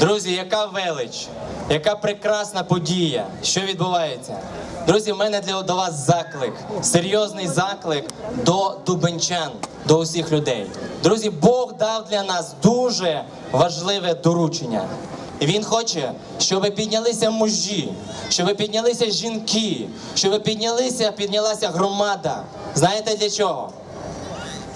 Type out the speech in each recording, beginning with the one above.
Друзі, яка велич, яка прекрасна подія, що відбувається. Друзі, в мене для до вас заклик, серйозний заклик до дубенчан, до усіх людей. Друзі, Бог дав для нас дуже важливе доручення. І він хоче, щоб піднялися мужі, щоб піднялися жінки, щоб піднялися, піднялася громада. Знаєте для чого?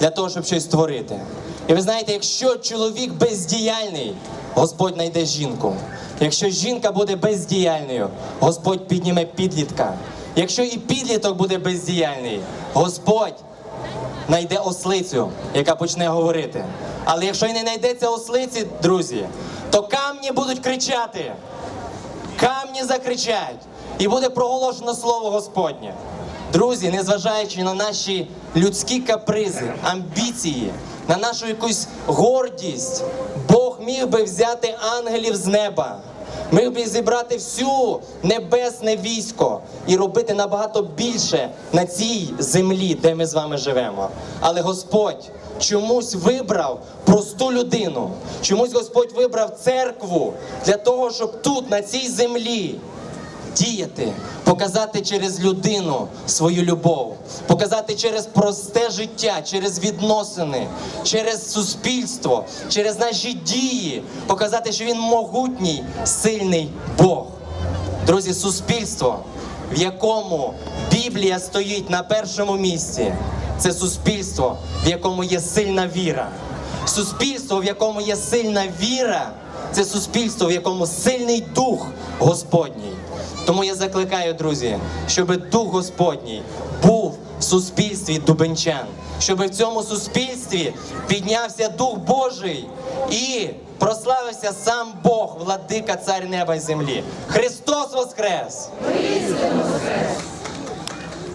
для того, щоб щось створити. І ви знаєте, якщо чоловік бездіяльний, Господь знайде жінку. Якщо жінка буде бездіяльною, Господь підніме підлітка. Якщо і підліток буде бездіяльний, Господь знайде ослицю, яка почне говорити. Але якщо й не знайдеться ослиці, друзі, то камні будуть кричати. Камні закричать, і буде проголошено слово Господнє. Друзі, незважаючи на наші людські капризи, амбіції, на нашу якусь гордість, міг би взяти ангелів з неба, міг би зібрати всю небесне військо і робити набагато більше на цій землі, де ми з вами живемо. Але Господь чомусь вибрав просту людину, чомусь Господь вибрав церкву для того, щоб тут, на цій землі, діяти, показати через людину свою любов, показати через просте життя, через відносини, через суспільство, через наші дії, показати, що він могутній, сильний Бог. Друзі, суспільство, в якому Біблія стоїть на першому місці, це суспільство, в якому є сильна віра. Суспільство, в якому є сильна віра, це суспільство, в якому сильний дух Господній. Тому я закликаю, друзі, щоб дух Господній був в суспільстві дубенчан, щоб в цьому суспільстві піднявся Дух Божий і прославився сам Бог, владика, цар неба і землі. Христос Воскрес!